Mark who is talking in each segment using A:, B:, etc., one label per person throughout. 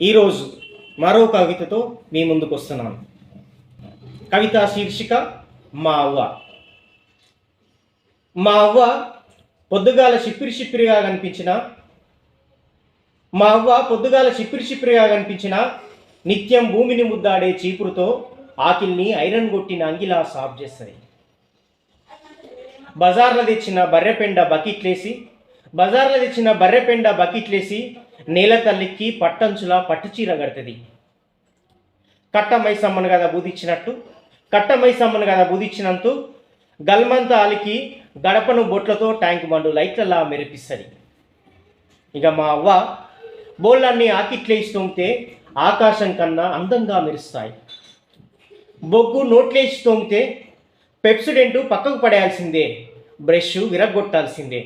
A: ఈరోజు మరో కవితతో మీ ముందుకు వస్తున్నాను. కవిత శీర్షిక మా అవ్వ మా అవ్వ పొద్దుగాల షిప్పిరి షిప్పిరిగా కనిపించిన మా అవ్వ పొద్దుగాల షిప్పిరి షిప్పిరిగా కనిపించిన నిత్యం భూమిని ముద్దాడే చీపురుతో ఆకిల్ని ఐరన్ కొట్టిన అంగిలా సాఫ్ చేస్తుంది. బజార్లో తెచ్చిన బర్రెపెండ బకెట్లేసి బజార్లో తెచ్చిన బర్రెపెండ బకెట్లేసి నేల తల్లికి పట్టంచులా పట్టుచీర కడుతుంది. కట్టమైసమ్మను కదా బూదిచ్చినట్టు కట్టమైసమ్మను కదా బూదిచ్చినంతు గల్మంత అలికి గడపను బొట్లతో ట్యాంక్ బండు లైట్లలా మెరిపిస్తుంది. ఇక మా అవ్వ బోళ్ళన్నీ ఆకిట్లేసి ఆకాశం కన్నా అందంగా మెరుస్తాయి. బొగ్గు నోట్లేసి తోమితే పెప్సిడెంట్ పక్కకు పడేయాల్సిందే బ్రష్ విరగొట్టాల్సిందే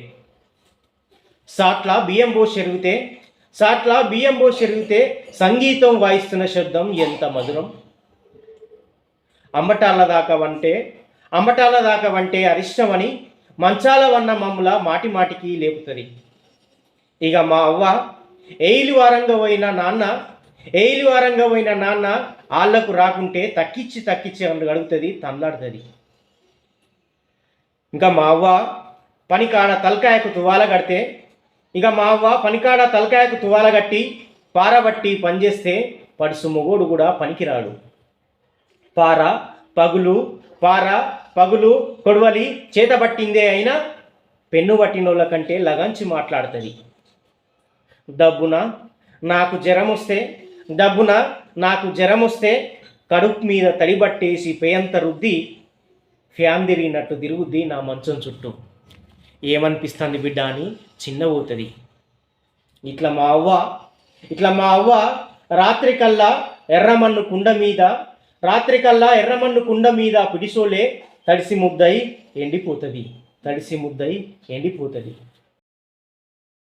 A: సాట్ల బియ్యం పోసి చెరిగితే సాట్ల బియ్యం పోసి చెరిగితే సంగీతం వాయిస్తున్న శబ్దం ఎంత మధురం. అమ్మటాల దాకా వంటే అమ్మటాల దాకా వంటే అరిష్టమని మంచాల వన్న మమ్ముల మాటి మాటికి లేపుతుంది. ఇక మా అవ్వ ఏయిలు వారంగా పోయిన నాన్న ఏయిలు వారంగా పోయిన నాన్న ఆళ్ళకు రాకుంటే తక్కిచ్చి తక్కిచ్చి అని అడుగుతుంది తన్నాడుతుంది ఇంకా మా అవ్వ పనికాడ తలకాయకు తువాల కడితే ఇక మా అవ్వ పనికాడ తలకాయకు తువాల కట్టి పారబట్టి పనిచేస్తే పడుసు మొగోడు కూడా పనికిరాడు. పార పగులు పార పగులు కొడవలి చేత పట్టిందే అయినా పెన్ను పట్టినోళ్ళ కంటే లగంచి మాట్లాడుతుంది. డబ్బున నాకు జ్వరం వస్తే డబ్బున నాకు జ్వరం వస్తే కడుపు మీద తడిబట్టేసి పేయంత రుద్ది ఫ్యాన్ తిరిగినట్టు తిరుగుద్ది నా మంచం చుట్టూ. ఏమనిపిస్తుంది బిడ్డ అని చిన్నవుతుంది ఇట్లా మా అవ్వ ఇట్లా మా అవ్వ రాత్రికల్లా ఎర్రమన్ను కుండ మీద రాత్రికల్లా ఎర్రమన్ను కుండ మీద పిడిసోలే తడిసి ముద్దయి ఎండిపోతుంది. తడిసి ముద్దయి ఎండిపోతుంది.